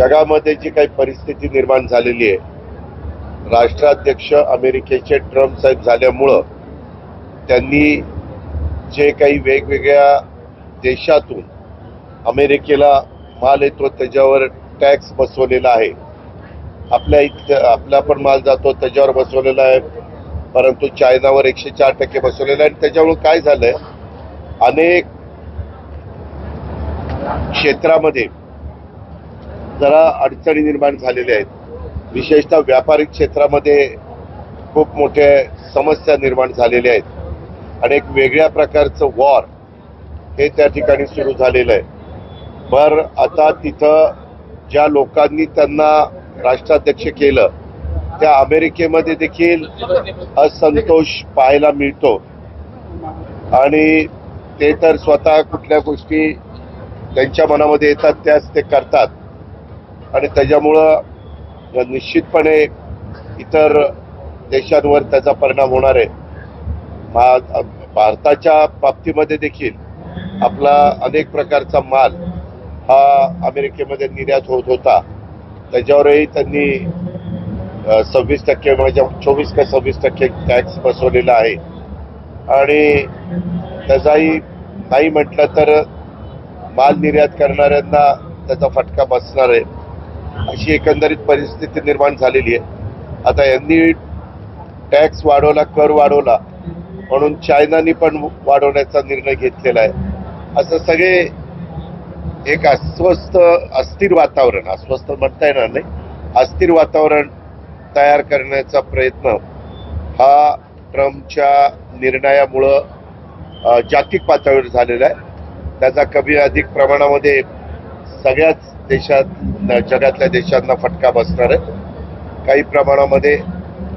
जगामध्ये जी काही परिस्थिती निर्माण झालेली आहे राष्ट्राध्यक्ष अमेरिकेचे ट्रम्प साहेब झाल्यामुळं त्यांनी जे काही वेगवेगळ्या देशातून अमेरिकेला माल येतो त्याच्यावर टॅक्स बसवलेला आहे. आपल्या इथं आपला पण माल जातो त्याच्यावर बसवलेला आहे. परंतु चायनावर एकशे चार टक्के बसवलेला आहे. आणि त्याच्यामुळे काय झालंय? अनेक क्षेत्रामध्ये जरा अडचणी निर्माण झालेल्या आहेत. विशेषतः व्यापारिक क्षेत्रामध्ये खूप मोठ्या समस्या निर्माण झालेल्या आहेत. आणि एक वेगळ्या प्रकारचं वॉर हे त्या ठिकाणी सुरू झालेलं आहे. बर आता तिथं ज्या लोकांनी त्यांना राष्ट्राध्यक्ष केलं त्या अमेरिकेमध्ये देखील असंतोष पाहायला मिळतो. आणि ते तर स्वतः कुठल्या गोष्टी त्यांच्या मनामध्ये येतात त्याच ते करतात. आणि त्याच्यामुळं निश्चितपणे इतर देशांवर त्याचा परिणाम होणार आहे. भारताच्या बाबतीमध्ये देखील आपला अनेक प्रकारचा माल हा अमेरिकेमध्ये निर्यात होत होता. त्याच्यावरही त्यांनी सव्वीस टक्के म्हणजे चोवीस का सव्वीस टक्के टॅक्स बसवलेला आहे. आणि त्याचाही नाही म्हटलं तर माल निर्यात करणाऱ्यांना त्याचा फटका बसणार आहे. अशी एकंदरीत परिस्थिती निर्माण झालेली आहे. आता यांनी टॅक्स वाढवला कर वाढवला म्हणून चायनानी पण वाढवण्याचा निर्णय घेतलेला आहे. असं सगळे एक अस्वस्थ अस्थिर वातावरण अस्वस्थ म्हणता येणार नाही अस्थिर वातावरण तयार करण्याचा प्रयत्न हा ट्रम्पच्या निर्णयामुळं जागतिक पातळीवर झालेला आहे. त्याचा कमी अधिक प्रमाणामध्ये सगळ्याच देशात जगातल्या देशांना फटका बसणार आहे. काही प्रमाणामध्ये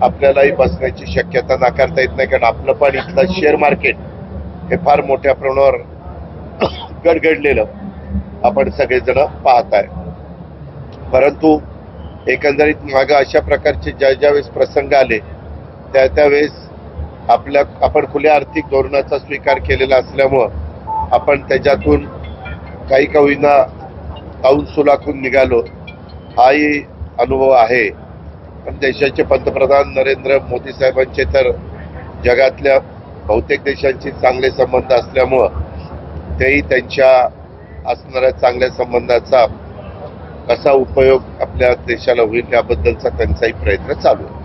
आपल्यालाही बसण्याची शक्यता नाकारता येत नाही कारण आपलं पण इथलं शेअर मार्केट हे फार मोठ्या प्रमाणावर गडगडलेलं आपण सगळेजण पाहत आहे परंतु एकंदरीत मागं अशा प्रकारचे ज्या ज्यावेळेस प्रसंग आले त्या त्यावेळेस आपल्या आपण खुल्या आर्थिक धोरणाचा स्वीकार केलेला असल्यामुळं आपण त्याच्यातून काही का होईना ताऊन सुलाखून निघालो. हाही अनुभव आहे. पण देशाचे पंतप्रधान नरेंद्र मोदी साहेबांचे तर जगातल्या बहुतेक देशांशी चांगले संबंध असल्यामुळं तेही त्यांच्या असणाऱ्या चांगल्या संबंधाचा कसा उपयोग आपल्या देशाला होईल याबद्दलचा त्यांचाही प्रयत्न चालू आहे.